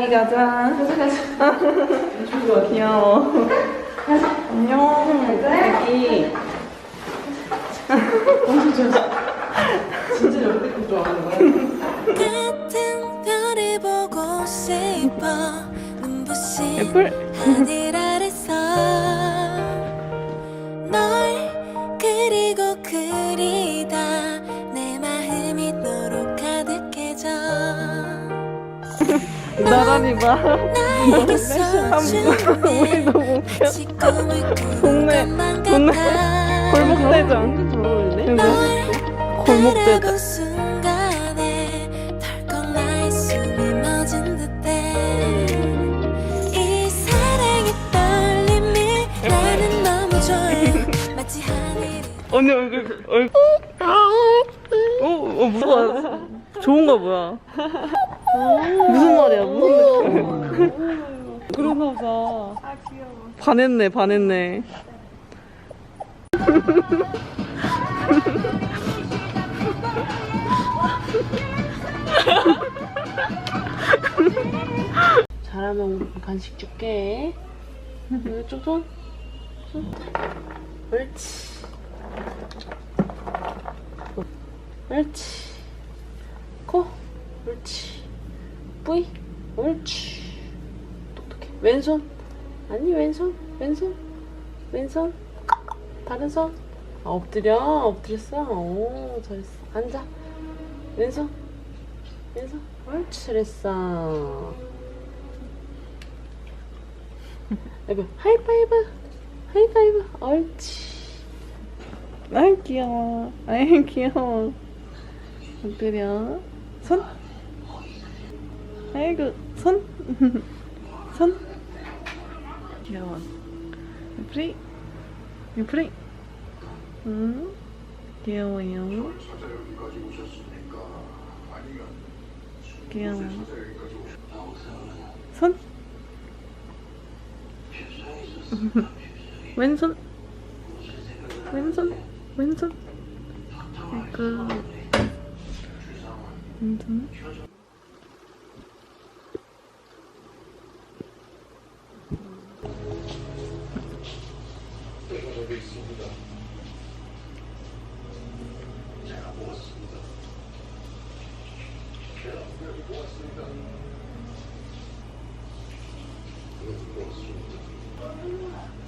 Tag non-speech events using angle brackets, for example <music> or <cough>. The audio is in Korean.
이리 가자. <laughs> 귀여워. 안녕. 애기. 진짜 역대급 좋아하는 거야? 같은 나란히 봐. 나에게서 우리 준대 너무 웃겨. 마치 꿈을 꾸는 동네, 동네 골목대장. 골목대장. 하늘이 언니 얼굴 얼굴. 어, 어 무서워. 좋은가 뭐야. 무슨 말이야? 무슨 느낌? 그런가 보다. 반했네, 반했네. 잘하면 간식 줄게. 이쪽 손. 손. 옳지. 옳지. 코. 옳지. 뿌이. 옳지. 똑똑해. 왼손. 아니, 왼손. 왼손. 왼손. 다른 손. 아, 엎드려. 엎드렸어. 오, 잘했어. 앉아. 왼손. 왼손. 옳지, 잘했어. 아이고, 하이파이브. 하이파이브. 옳지. 아이 귀여워. 아이 귀여워. 엎드려. 손. 아이고 손. <laughs> 손. 귀여워. 프리. 프리. 응. 귀여워요. 귀여워. 손. <laughs> 왼손. 왼손. 왼손. 아이고. 왼손. with Grace Unity.